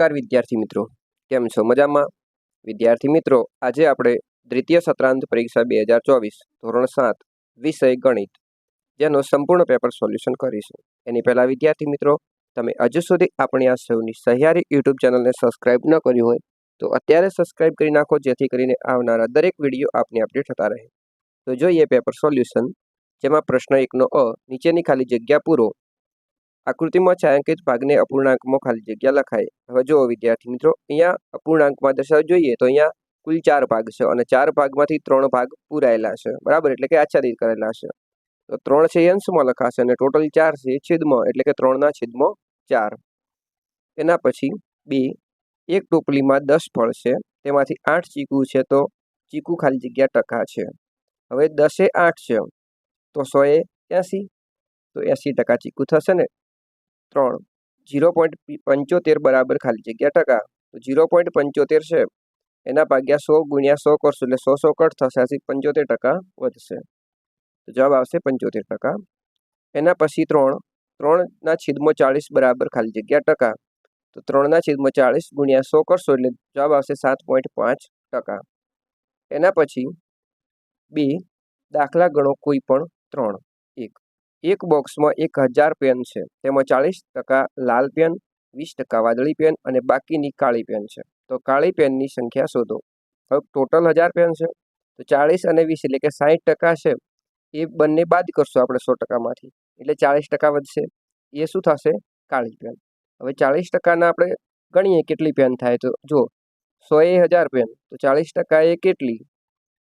નમસ્કાર વિદ્યાર્થી મિત્રો, કેમ છો મજામાં? વિદ્યાર્થી મિત્રો, આજે આપણે દ્વિતીય સત્રાંત પરીક્ષા બે હજાર ચોવીસ, ધોરણ સાત, વિષય ગણિત, જેનો સંપૂર્ણ પેપર સોલ્યુશન કરીશું. એની પહેલાં વિદ્યાર્થી મિત્રો, તમે હજુ સુધી આપણી આ સૌની સહિયારી યુટ્યુબ ચેનલને સબસ્ક્રાઇબ ન કરી હોય, તો અત્યારે સબસ્ક્રાઇબ કરી નાખો, જેથી કરીને આવનારા દરેક વીડિયો આપને અપડેટ થતા રહે. તો જોઈએ પેપર સોલ્યુશન, જેમાં પ્રશ્ન એકનો અ, નીચેની ખાલી જગ્યા પૂરો આકૃતિમાં છાંકિત ભાગને અપૂર્ણાંકમાં ખાલી જગ્યા લખાય. હવે જુઓ વિદ્યાર્થી મિત્રો, અહીંયા અપૂર્ણાંકમાં દર્શાવ જોઈએ તો અહીંયા કુલ ચાર ભાગ છે અને ચાર ભાગમાંથી ત્રણ ભાગ પૂરાયેલા છે. બરાબર? એટલે કે આચ્છાદિત કરેલા છે. તો ત્રણ છે અંશમાં લખાશે અને ટોટલ ચાર છે છેદમાં, એટલે કે ત્રણના છેદમાં ચાર. એના પછી બે, એક ટોપલીમાં દસ ફળ છે, તેમાંથી આઠ ચીકુ છે તો ચીકુ ખાલી જગ્યા ટકા છે. હવે દસે આઠ છે, તો સોએ એંસી. તો એંસી ટકા ચીકુ થશે ને ત્રણ. જીરો પોઈન્ટ પંચોતેર બરાબર ખાલી જગ્યા ટકા. તો જીરો પોઈન્ટ પંચોતેર છે. એના ભાગ્યા સો ગુણ્યા સો કરશું એટલે સો સો કટ થશે. આથી પંચોતેર ટકા વધશે. તો જવાબ આવશે પંચોતેર ટકા. એના પછી ત્રણ. ત્રણના છેદમાં ચાળીસ બરાબર ખાલી જગ્યા ટકા. તો ત્રણના છેદમાં ચાળીસ ગુણ્યા સો કરશો એટલે જવાબ આવશે સાત પોઈન્ટ પાંચ ટકા. એના પછી બે દાખલા ગણો કોઈ પણ ત્રણ. એક. એક બોક્સમાં એક હજાર પેન છે. તેમાં ચાળીસ ટકા લાલ પેન, વીસ ટકા વાદળી પેન અને બાકીની કાળી પેન છે. તો કાળી પેનની સંખ્યા શોધો. હવે ટોટલ હજાર પેન છે. તો ચાળીસ અને વીસ એટલે કે સાઠ ટકા છે. એ બંને બાદ કરશું આપણે સો ટકામાંથી. એટલે ચાળીસ ટકા વધશે. એ શું થશે? કાળી પેન. હવે ચાળીસ ટકાના આપણે ગણીએ કેટલી પેન થાય તો. જો સો એ હજાર પેન. તો ચાળીસ ટકા એ કેટલી?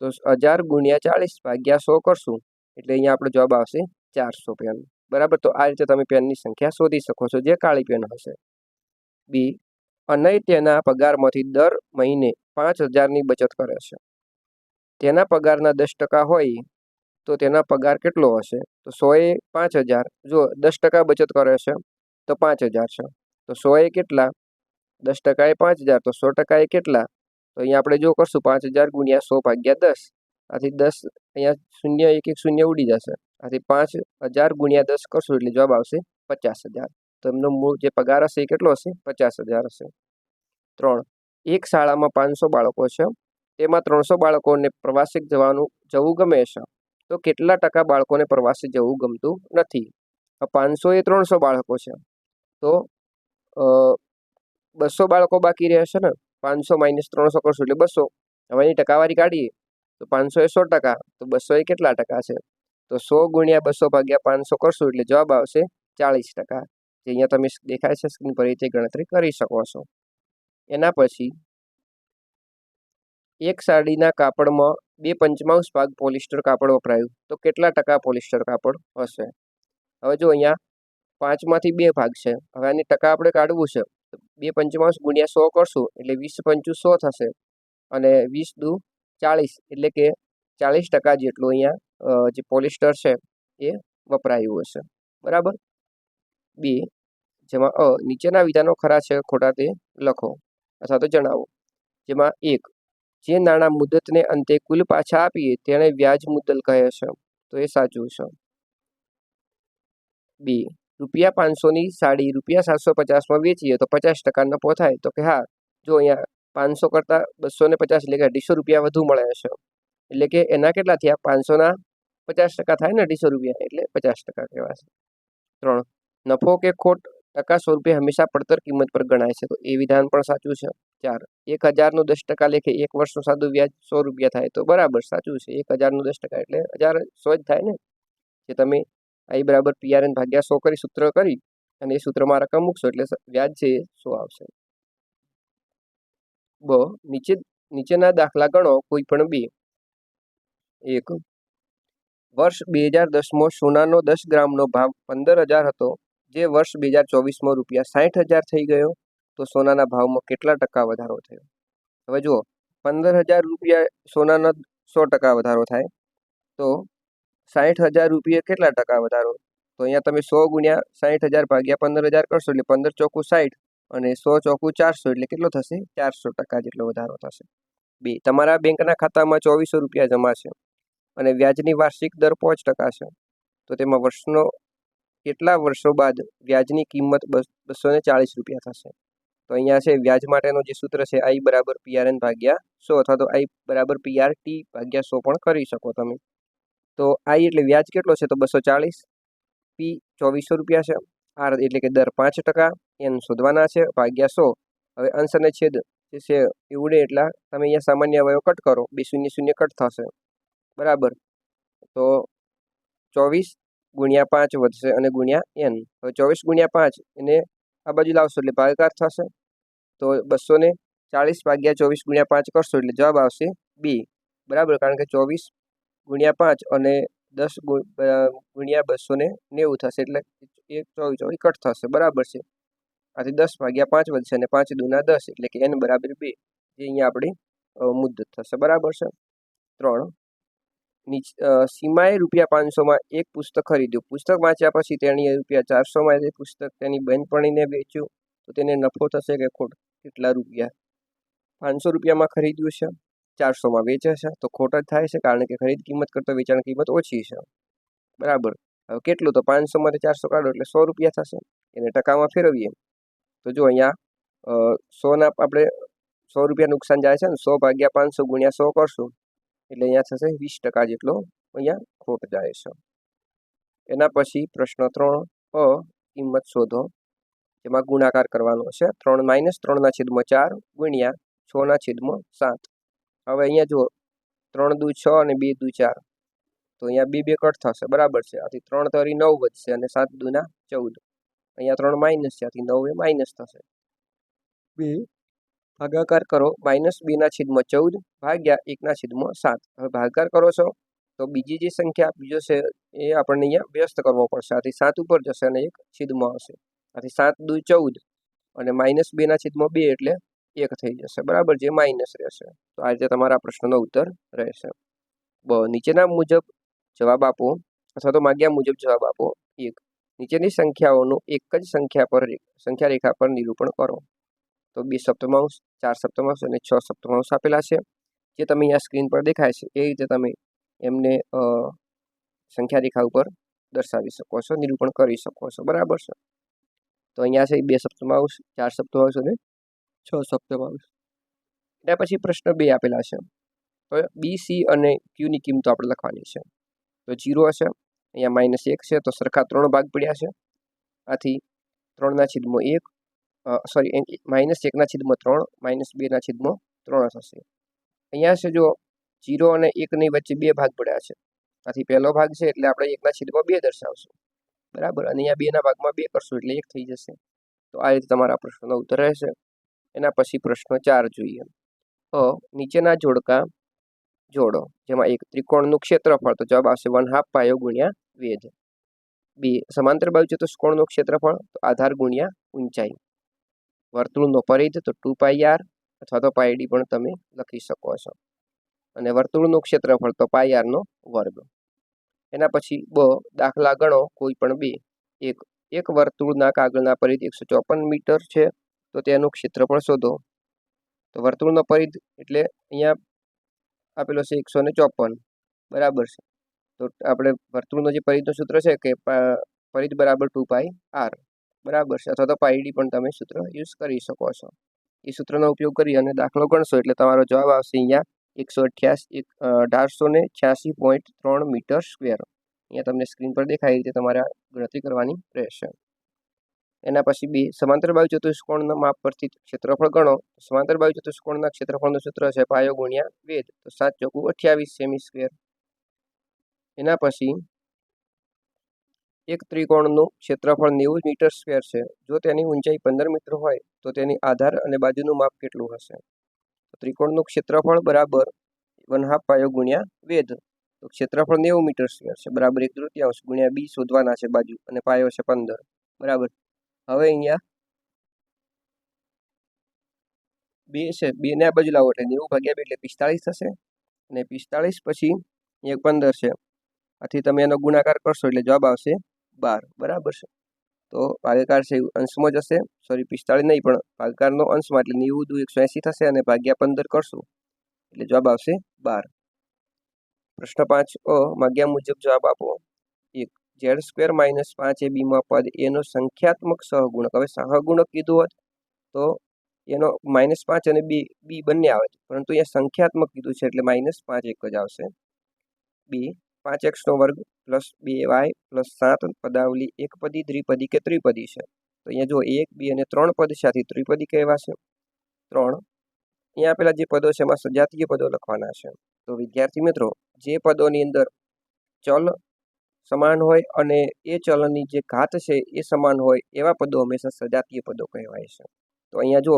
તો હજાર ગુણ્યા ચાળીસ ભાગ્યા સો કરશું. એટલે અહીંયા આપણો જવાબ આવશે ચારસો પેન. બરાબર? તો આ રીતે તમે પેનની સંખ્યા શોધી શકો છો, જે કાળી પેન હશે. બી અનય તેના પગારમાંથી દર મહિને પાંચ હજારની બચત કરે છે. તેના પગારના દસ ટકા હોય, તો તેના પગાર કેટલો હશે? તો સોએ પાંચ હજાર. જો દસ ટકા બચત કરે છે, તો પાંચ હજાર છે. તો સોએ કેટલા? દસ ટકાએ પાંચ હજાર. તો સો ટકાએ કેટલા? તો અહીંયા આપણે જો કરશું, પાંચ હજાર ગુણ્યા સો ભાગ્યા દસ. આથી દસ અહીંયા શૂન્ય, એક એક, શૂન્ય ઉડી જશે. આથી પાંચ હજાર ગુણ્યા દસ કરશો એટલે જવાબ આવશે પચાસ હજાર. તો એમનો મૂળ જે પગાર હશે એ કેટલો હશે? પચાસ હજાર હશે. ત્રણ, એક શાળામાં પાંચસો બાળકો છે. તેમાં ત્રણસો બાળકોને પ્રવાસે જવાનું જવું ગમે છે. તો કેટલા ટકા બાળકોને પ્રવાસે જવું ગમતું નથી? પાંચસો એ ત્રણસો બાળકો છે. તો બસો બાળકો બાકી રહેશે ને? પાંચસો માઇનસ ત્રણસો કરશું એટલે બસો. હવે એની ટકાવારી કાઢીએ. તો પાંચસો એ સો ટકા. તો બસો એ કેટલા ટકા છે? તો સો ગુણ્યા બસો ભાગ્યા પાંચસો કરશું એટલે જવાબ આવશે ચાલીસ ટકા. જે અહીંયા તમે દેખાય છે સ્ક્રીન પર રીતે ગણતરી કરી શકો છો. એના પછી એક સાડીના કાપડમાં બે પંચમાંશ ભાગ પોલિસ્ટર કાપડ વપરાયું. તો કેટલા ટકા પોલિસ્ટર કાપડ હશે? હવે જો અહીંયા પાંચમાંથી બે ભાગ છે. હવે આની ટકા આપણે કાઢવું છે. બે પંચમાંશ ગુણ્યા સો કરશું એટલે વીસ પંચું સો થશે. અને વીસ દુ ચાળીસ એટલે કે ચાળીસ ટકા જેટલું અહીંયા જે પોલિસ્ટર છે, એ વપરાયું હશે. બરાબર? બે, જેમાં, અ, નીચેના વિધાનો ખરા છે, ખોટા તે લખો અથવા તો જણાવો. જેમાં એક, જે નાણાં મુદતને અંતે કુલ પાછા આપીએ તેને વ્યાજ મુદ્દલ કહે છે, તો એ સાચું છે. બે, રૂપિયા પાંચસોની સાડી રૂપિયા સાતસો પચાસમાં વેચીએ તો પચાસ ટકા નફો થાય, તો કે હા, જો અહીંયા પાંચસો કરતાં બસો ને પચાસ એટલે કે અઢીસો રૂપિયા વધુ મળે છે. એટલે કે એના કેટલા થયા? પાંચસોના પચાસ ટકા થાય ને અઢીસો રૂપિયા એટલે પચાસ ટકા કહેવાશે. ત્રણ, નફો કે ખોટ ટકા સ્વરૂપે હંમેશા પડતર કિંમત પર ગણાય છે, તો એ વિધાન પણ સાચું છે. ચાર, એક હજારનું દસ ટકા લેખે એક વર્ષનું સાદું વ્યાજ સો રૂપિયા થાય, તો બરાબર સાચું છે, એક હજારનું દસ ટકા, એટલે હજાર સો જ થાય ને. જે તમે આઈ બરાબર પીઆરએન ભાગ્યા સો કરી સૂત્ર કરી અને એ સૂત્રમાં રકમ મૂકશો, એટલે વ્યાજ છે એ સો આવશે. બ, નીચે, નીચેના દાખલા ગણો કોઈ પણ બે. એક વર્ષ બે હજાર દસમાં સોનાનો દસ ગ્રામનો ભાવ પંદર હજાર હતો, જે વર્ષ બે હજાર ચોવીસમાં રૂપિયા સાઠ હજાર થઈ ગયો, તો સોનાના ભાવમાં કેટલા ટકા વધારો થયો? હવે જુઓ, પંદર હજાર રૂપિયા સોનાનો સો ટકા વધારો થાય, તો સાઠ હજાર રૂપિયા કેટલા ટકા વધારો? તો અહીંયા તમે સો ગુણ્યા સાઠ હજાર ભાગ્યા પંદર હજાર કરશો, એટલે પંદર ચોખ્ખું સાઠ અને સો ચોખ્ખું ચારસો, એટલે કેટલો થશે? ચારસો ટકા જેટલો વધારો થશે. બે, તમારા બેંકના ખાતામાં ચોવીસો રૂપિયા જમા છે. અને વ્યાજની વાર્ષિક દર પાંચ ટકા છે. તો તેમાં વર્ષનો, કેટલા વર્ષો બાદ વ્યાજની કિંમત બસો ને ચાળીસ રૂપિયા થશે? તો અહીંયા છે વ્યાજ માટેનો જે સૂત્ર છે, આઈ બરાબર પીઆર એન ભાગ્યા સો અથવા તો આઈ બરાબર પીઆર ટી ભાગ્યા સો પણ કરી શકો તમે. તો આઈ એટલે વ્યાજ કેટલો છે? તો બસો ચાલીસ પી ચોવીસો રૂપિયા છે. આર એટલે કે દર પાંચ ટકા. એન શોધવાના છે, ભાગ્યા સો. હવે અંશ અને છેદ જે છે એવડે એટલા. તમે અહીંયા સામાન્ય અવયવ કટ કરો. બે શૂન્ય શૂન્ય કટ થશે. બરાબર. તો ચોવીસ ગુણ્યા પાંચ વધશે અને ગુણ્યા એન. હવે ચોવીસ ગુણ્યા પાંચ એને આ બાજુ લાવશો એટલે ભાગાકાર થશે. તો બસો ને ચાલીસ ભાગ્યા ચોવીસ ગુણ્યા પાંચ કરશો એટલે જવાબ આવશે બી. બરાબર? કારણ કે ચોવીસ ગુણ્યા પાંચ અને દસ ગુણ્યા બસો ને નેવું થશે એટલે એક ચોવીસ ચોવીસ કટ થશે. બરાબર છે? આથી દસ ભાગ્યા પાંચ વધશે અને પાંચ દુના દસ એટલે કે એન બરાબર બે. જે અહીંયા આપણી મુદ્દત થશે. બરાબર છે? ત્રણ સીમાએ રૂપિયા પાંચસોમાં એક પુસ્તક ખરીદ્યું. પુસ્તક વાંચ્યા પછી તેણીએ રૂપિયા ચારસોમાં તે પુસ્તક તેની બહેનપણીને વેચ્યું, તો તેને નફો થશે કે ખોટ, કેટલા રૂપિયા? પાંચસો રૂપિયામાં ખરીદ્યું છે, ચારસોમાં વેચે છે, તો ખોટ જ થાય છે, કારણ કે ખરીદ કિંમત કરતાં વેચાણ કિંમત ઓછી છે. બરાબર. હવે કેટલું? તો પાંચસોમાંથી ચારસો કાઢો, એટલે સો રૂપિયા થશે. એને ટકામાં ફેરવીએ. તો જો અહીંયા સોના આપણે, સો રૂપિયા નુકસાન જાય છે ને, સો ભાગ્યા પાંચસો ગુણ્યા સો કરશું. એટલે અહીંયા થશે વીસ ટકા જેટલો અહીંયા ખોટ જાય છે. એના પછી પ્રશ્ન ત્રણ, અ, કિંમત શોધો. જેમાં ગુણાકાર કરવાનો છે. ત્રણ માઇનસ ત્રણના છેદમાં ચાર ગુણ્યા છના છેદમાં સાત. હવે અહીંયા જુઓ, ત્રણ દુ છ અને બે દુ ચાર. તો અહીંયા બે બે કટ થશે. બરાબર છે. આથી ત્રણ તરી નવ વધશે અને સાત દુના ચૌદ. અહીંયા ત્રણ માઇનસ છે. આથી નવ એ માઇનસ થશે. બે ભાગાકાર કરો માઇનસ બેના છેદમાં ચૌદ ભાગ્યા એકના છેદમાં સાત. હવે ભાગાકાર કરો છો, તો બીજી જે સંખ્યા બીજો છે એ આપણને અહીંયા વ્યસ્ત કરવો પડશે. આથી સાત ઉપર જશે અને એક છેદમાં આવશે. આથી સાત, દુ, ચૌદ અને માઇનસ બેના છેદમાં બે એટલે એક થઈ જશે. બરાબર જે માઇનસ રહેશે. તો આ રીતે તમારા પ્રશ્નનો ઉત્તર રહેશે. બ, નીચેના મુજબ જવાબ આપો અથવા તો માગ્યા મુજબ જવાબ આપો. એક, નીચેની સંખ્યાઓનું એક જ સંખ્યા પર સંખ્યા રેખા પર નિરૂપણ કરો. તો બે સપ્તમાંશ ચાર સપ્તમાંશ અને છ સપ્તમાંશ આપેલા છે. જે તમે અહીંયા સ્ક્રીન પર દેખાય છે, એ રીતે તમે એમને સંખ્યા રેખા ઉપર દર્શાવી શકો છો, નિરૂપણ કરી શકો છો. બરાબર છે? તો અહીંયા છે બે સપ્તમાંશ ચાર સપ્તમાંશ અને છ સપ્તમાંશ એના પછી પ્રશ્ન બે આપેલા છે. તો બી સી અને ક્યુની કિંમતો આપણે લખવાની છે. તો જીરો હશે, અહીંયા માઇનસ એક છે, તો સરખા ત્રણ ભાગ પડ્યા છે. આથી ત્રણના છેદમાં એક સોરી માઇનસ એકના છેદમાં ત્રણ માઇનસ બેના છેદમાં ત્રણ થશે. અહીંયા છે જો જીરો અને એકની વચ્ચે બે ભાગ પડ્યા છે. આથી પહેલો ભાગ છે એટલે આપણે એકના છેદમાં બે દર્શાવશું. બરાબર? અને અહીંયા બેના ભાગમાં બે કરશું એટલે એક થઈ જશે. તો આ રીતે તમારા પ્રશ્નનો ઉત્તર રહેશે. એના પછી પ્રશ્ન ચાર જોઈએ. અ, નીચેના જોડકા જોડો, જેમાં એક ત્રિકોણનું ક્ષેત્રફળ, તો જવાબ આવશે વન હાફ પાયો ગુણ્યા વેધ. બે, સમાંતર બાજુ ચતુષ્કોણનું ક્ષેત્રફળ, તો આધાર ગુણ્યા ઊંચાઈ. વર્તુળનો પરિધ તો ટુ પાઈ આર અથવા તો પાઈ ડી પણ તમે લખી શકો છો. અને વર્તુળનું ક્ષેત્રફળ તો પાઈ આરનો વર્ગ. એના પછી બ, દાખલા ગણો, કોઈ પણ બે. એક એક વર્તુળના કાગળના પરિધ એકસો ચોપન મીટર છે, તો તેનું ક્ષેત્રફળ શોધો. તો વર્તુળનો પરિધ એટલે અહીંયા આપેલો છે એકસો ને ચોપન. બરાબર છે. તો આપણે વર્તુળનો જે પરિધનું સૂત્ર છે કે પરિધ બરાબર ટુ પાઈ આર બરાબર છે. અથવા તો પાયડી પણ તમે સૂત્ર યુઝ કરી શકો છો. એ સૂત્રનો ઉપયોગ કરી અને દાખલો ગણશો એટલે તમારો જવાબ આવશે અહીંયા એકસો અઠ્યાસી, એક અઢારસો ને છ્યાસી પોઈન્ટ ત્રણ મીટર સ્ક્વેર અહીંયા તમને સ્ક્રીન પર દેખાય રીતે તમારે ગણતરી કરવાની રહેશે. એના પછી બે સમાંતર બાજુ ચતુષ્કોણના માપ પરથી ક્ષેત્રફળ ગણો. સમાંતર બાજુ ચતુષ્કોણના ક્ષેત્રફળનું સૂત્ર છે પાયો ગુણ્યા વેદ તો સાત ચોકુ અઠ્યાવીસ સેમી સ્ક્વેર એના પછી એક ત્રિકોણનું ક્ષેત્રફળ નેવું મીટર સ્ક્વેર છે. જો તેની ઊંચાઈ પંદર મીટર હોય, તો તેની આધાર અને બાજુનું માપ કેટલું હશે? ત્રિકોણનું ક્ષેત્રફળ બરાબર વન હાફ પાયો ગુણ્યા વેધ. તો ક્ષેત્રફળ નેવું મીટર સ્ક્વેર છે. બરાબર એક તૃતીયાંશ ગુણ્યા બી શોધવાના છે બાજુ અને પાયો છે પંદર. બરાબર. હવે અહીંયા બે છે. બેને આ બાજુ લાવો એટલે નેવું ભાગ્યા બે એટલે પિસ્તાળીસ થશે. અને પિસ્તાળીસ પછી એક પંદર છે. આથી તમે એનો ગુણાકાર કરશો એટલે જવાબ આવશે બાર, બરાબર છે. તો ભાગાકાર છે અંશમાં જશે. સોરી પિસ્તાળીસ નહીં, પણ ભાગાકારનો અંશમાં, એટલે નેવું દુ એકસો એંસી થશે અને ભાગ્યા પંદર કરશું. એટલે જવાબ આવશે બાર. પ્રશ્ન પાંચ અ, માગ્યા મુજબ જવાબ આપો. એક ઝેડ સ્ક્વેર માઇનસ પાંચ એ બીમાં પદ એનો સંખ્યાત્મક સહગુણક. હવે સહગુણક કીધું હોત તો એનો માઇનસ પાંચ અને બી બી બંને આવે છે. પરંતુ અહીંયા સંખ્યાત્મક કીધું છે એટલે માઇનસ પાંચ એક જ આવશે. બી, પાંચ એક્સનો વર્ગ પ્લસ બે વાય પ્લસ સાત પદાવલી એકપદી દ્વિપદી કે ત્રિપદી છે. તો અહીંયા જો એક, બે અને ત્રણ પદ સાથે ત્રિપદી કહેવાશે. ત્રણ. અહીંયા આપેલા જે પદો છે, એમાં સજાતીય પદો લખવાના છે. તો વિદ્યાર્થી મિત્રો, જે પદોની અંદર ચલ સમાન હોય અને એ ચલની જે ઘાત છે, એ સમાન હોય, એવા પદો હંમેશા સજાતીય પદો કહેવાય છે. તો અહીંયા જો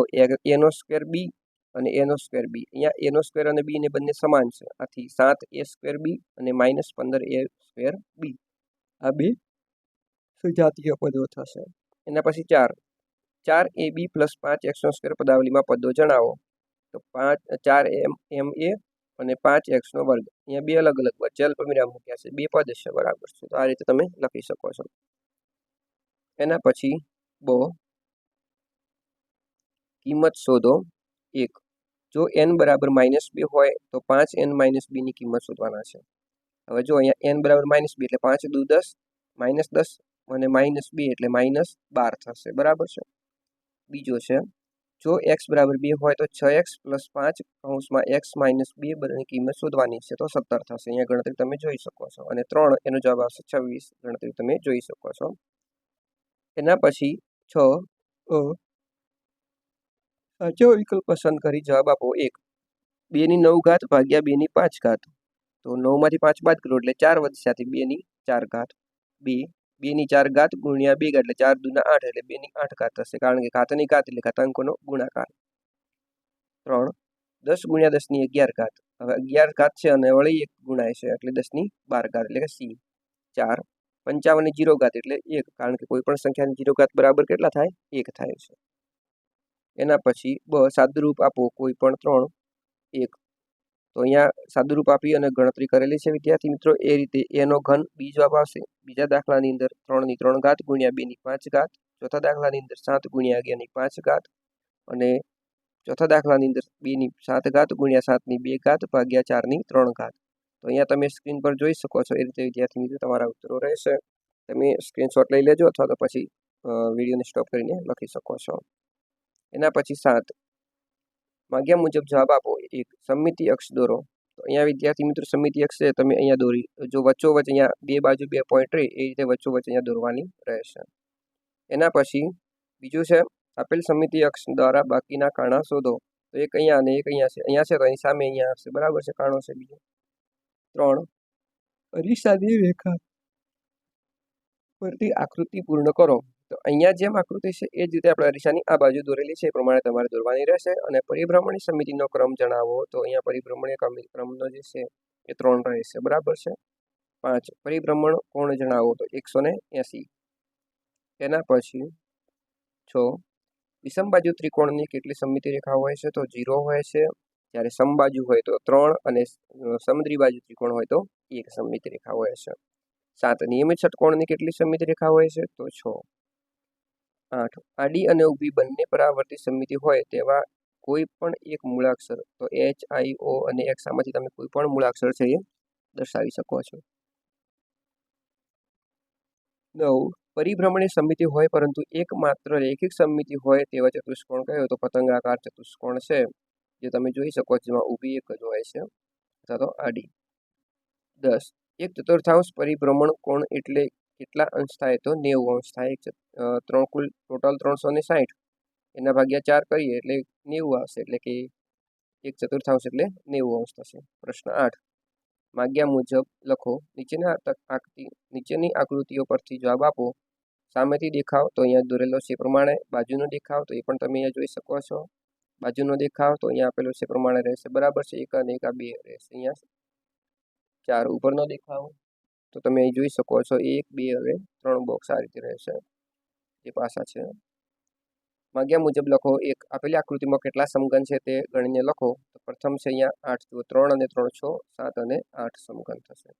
એનો સ્ક્વેર બી અને એનો સ્ક્વેર બી અહીંયા એનો સ્ક્વેર અને બી ને બંને સમાન છે. આથી સાત એ સ્ક્વેર બી અને માઇનસ પંદર એ સ્ક્વેર બી આ બે સજાતીય પદો થશે. એના પછી ચાર. ચાર એ બી પ્લસ પાંચ એક્સનો સ્ક્વેર પદાવલીમાં પદો જણાવો. તો પાંચ, ચાર એમ એમ એ અને પાંચ એક્સનો વર્ગ. અહીંયા બે અલગ અલગ વચ્ચે અલ્પવિરામ મૂક્યા છે. બે પદ છે બરાબર છે. તો આ રીતે તમે લખી શકો છો. એના પછી બો. કિંમત શોધો. એક. જો એન બરાબર માઇનસ બે હોય તો પાંચ એન માઇનસ બીની કિંમત શોધવાના છે. હવે જો અહીંયા એન બરાબર માઇનસ બી એટલે પાંચ દુ દસ માઇનસ દસ અને માઇનસ બે એટલે માઇનસ બાર થશે. બરાબર છે? બીજો છે, જો એક્સ બરાબર બે હોય તો છ એક્સ પ્લસ પાંચ કૌંસમાં એક્સ માઇનસ બે બધાની કિંમત શોધવાની છે તો સત્તર થશે. અહીંયા ગણતરી તમે જોઈ શકો છો. અને ત્રણ એનો જવાબ આવશે છવ્વીસ. ગણતરી તમે જોઈ શકો છો. એના પછી છ સાચો વિકલ્પ પસંદ કરી? જવાબ આપો એક. બેની નવ ઘાત ભાગ્યા બેની પાંચ ઘાત. તો નવમાંથી પાંચ બાદ કરો એટલે ચાર વધશે બેની ચાર ઘાત. બે, બેની ચાર ઘાત ગુણ્યા બે એટલે ચાર દુના આઠ એટલે બેની આઠ ઘાત થશે. કારણ કે ઘાતની ઘાત એટલે ઘાતાંકોનો ગુણાકાર. ત્રણ, દસ ગુણ્યા દસની અગિયાર ઘાત. હવે અગિયાર ઘાત છે અને વળી એક ગુણાય છે એટલે દસની બાર ઘાત એટલે કે સી. ચાર, પંચાવનની જીરો ઘાત એટલે એક. કારણ કે કોઈ પણ સંખ્યાની જીરો ઘાત બરાબર કેટલા થાય? એક થાય છે. એના પછી બ, સાદુરૂપ આપો, કોઈ પણ ત્રણ, એક. તો અહીંયા સાદુરૂપ આપી અને ગણતરી કરેલી છે, વિદ્યાર્થી મિત્રો. એ રીતે એનો ઘન બી જવાબ આવશે. બીજા દાખલાની અંદર ત્રણની ત્રણ ઘાત ગુણ્યા બેની પાંચ ઘાત. ચોથા દાખલાની અંદર સાત ગુણ્યા અગિયારની પાંચ ઘાત. અને ચોથા દાખલાની અંદર બેની સાત ઘાત ગુણ્યા સાતની બે ઘાત ભાગ્યા ચારની ત્રણ ઘાત. તો અહીંયા તમે સ્ક્રીન પર જોઈ શકો છો, એ રીતે વિદ્યાર્થી મિત્રો તમારા ઉત્તરો રહેશે. તમે સ્ક્રીનશોટ લઈ લેજો અથવા તો પછી વિડીયોને સ્ટોપ કરીને લખી શકો છો. એના પછી સાત. માગ્યા મુજબ જવાબ આપો. એક, સમિતિ અક્ષ દોરો. તો અહીંયા વિદ્યાર્થી મિત્રો સમિતિ અક્ષ છે, તમે અહીંયા દોરી, જો વચ્ચોવચ અહીંયા બે બાજુ બે પોઈન્ટ રહે, એ રીતે વચ્ચોવચ અહીંયા દોરવાની રહેશે. એના પછી બીજું છે, આપેલ સમિતિ અક્ષ દ્વારા બાકીના કાણા શોધો. તો એક અહીંયા અને એક અહીંયા છે. અહીંયા છે તો અહીં સામે અહીંયા આવશે. બરાબર છે? કાણો છે બીજો. ત્રણ, અરીસાની રેખા પરથી આકૃતિ પૂર્ણ કરો. તો અહીંયા જેમ આકૃતિ છે, એ જ રીતે આપણે અરીસાની આ બાજુ દોરેલી છે, એ પ્રમાણે તમારે દોરવાની રહેશે. અને પરિભ્રમણી સમિતિનો ક્રમ જણાવો, તો અહીંયા પરિભ્રમણીય ક્રમનો જે છે, એ ત્રણ રહેશે. બરાબર છે? પાંચ, પરિભ્રમણ કોણ જણાવો? તો એકસો ને એંસી. એના પછી છ વિષમ બાજુ ત્રિકોણની કેટલી સમિતિ રેખા હોય છે? તો ઝીરો હોય છે. જ્યારે સમબાજુ હોય તો ત્રણ અને સમદ્રી બાજુ ત્રિકોણ હોય તો એક સમિતિ રેખા હોય છે. સાત, નિયમિત ષટકોણની કેટલી સમિતિ રેખા હોય છે? તો છ. આઠ. આડી અને ઊભી બંને પરાવર્તિત સમિતિ હોય તેવા કોઈ પણ એક મૂળાક્ષર, તો એચ આઈ ઓ અને એક્સ આમાંથી તમે કોઈ પણ મૂળાક્ષર છે એ દર્શાવી શકો છો. નવ. પરિભ્રમણી સમિતિ હોય પરંતુ એકમાત્ર રેખિક સમિતિ હોય તેવા ચતુષ્કોણ કયો? તો પતંગાકાર ચતુષ્કોણ છે, જે તમે જોઈ શકો છો, જેમાં ઊભી એક જ હોય છે, અથવા તો આડી. દસ. એક ચતુર્થાંશ પરિભ્રમણ કોણ એટલે કેટલા અંશ થાય? તો નેવું અંશ થાય. ત્રણ કુલ, ટોટલ ત્રણસો ને સાઠ એના ભાગ્યા ચાર કરીએ એટલે નેવું આવશે. એટલે કે એક ચતુર્થાંશ એટલે નેવું અંશ થશે. પ્રશ્ન આઠ. માગ્યા મુજબ લખો, નીચેના આકૃતિ, નીચેની આકૃતિઓ પરથી જવાબ આપો. સામેથી દેખાવ, તો અહીંયા દોરેલો છે પ્રમાણે. બાજુનો દેખાવ, તો એ પણ તમે અહીંયા જોઈ શકો છો. બાજુનો દેખાવ, તો અહીંયા આપેલો છે પ્રમાણે રહેશે. બરાબર છે? એક અને એક આ બે રહેશે. અહીંયા ચાર ઉપરનો દેખાવ. તો તમે અહીં જોઈ શકો છો, એક, બે, હવે ત્રણ બોક્સ આ રીતે રહેશે. જે પાસા છે. માગ્યા મુજબ લખો એક. આપેલી આકૃતિમાં કેટલા સમગન છે તે ગણીને લખો. તો પ્રથમ છે અહીંયા આઠ ત્રણ અને ત્રણ છ, સાત અને આઠ સમઘન થશે.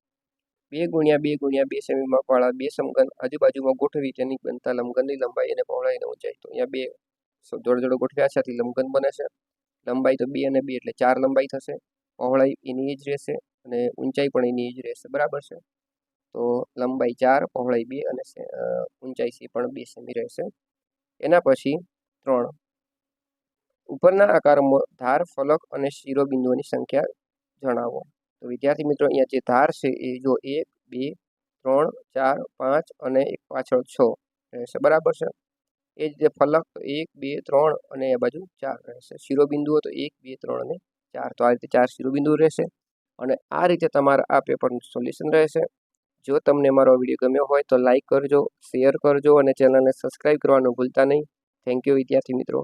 બે ગુણ્યા બે ગુણ્યા બે સેમીમાં વાળા બે સમઘન આજુબાજુમાં ગોઠવી તેની બનતા લંબગનની લંબાઈ અને પહોળાઈને ઊંચાઈ. તો અહીંયા બે જોડે જોડે ગોઠવ્યા છે, આથી લંબગન બને છે. લંબાઈ તો બે અને બે એટલે ચાર લંબાઈ થશે. પહોળાઈ એની જ રહેશે અને ઊંચાઈ પણ એની જ રહેશે. બરાબર છે? તો લંબાઈ ચાર, પહોળાઈ બે અને ઊંચાઈ સી પણ બે સેમી રહેશે. એના પછી ત્રણ. ઉપરના આકારમાં ધાર, ફલક અને શિરોબિંદુઓની સંખ્યા જણાવો. તો વિદ્યાર્થી મિત્રો, અહીંયા જે ધાર છે એ જો એક, બે, ત્રણ, ચાર, પાંચ અને એક પાછળ છ રહેશે. બરાબર છે? એ જ રીતે ફલક તો એક, બે, ત્રણ અને એ બાજુ ચાર રહેશે. શિરોબિંદુઓ તો એક, બે, ત્રણ અને ચાર. તો આ રીતે ચાર શિરોબિંદુ રહેશે અને આ રીતે તમારા આ પેપરનું સોલ્યુશન રહેશે. જો તમને મારો વીડિયો ગમ્યો હોય તો લાઇક કરજો શેર કરજો અને ચેનલને સબસ્ક્રાઈબ કરવાનું ભૂલતા નહીં. થેન્ક યુ વિદ્યાર્થી મિત્રો.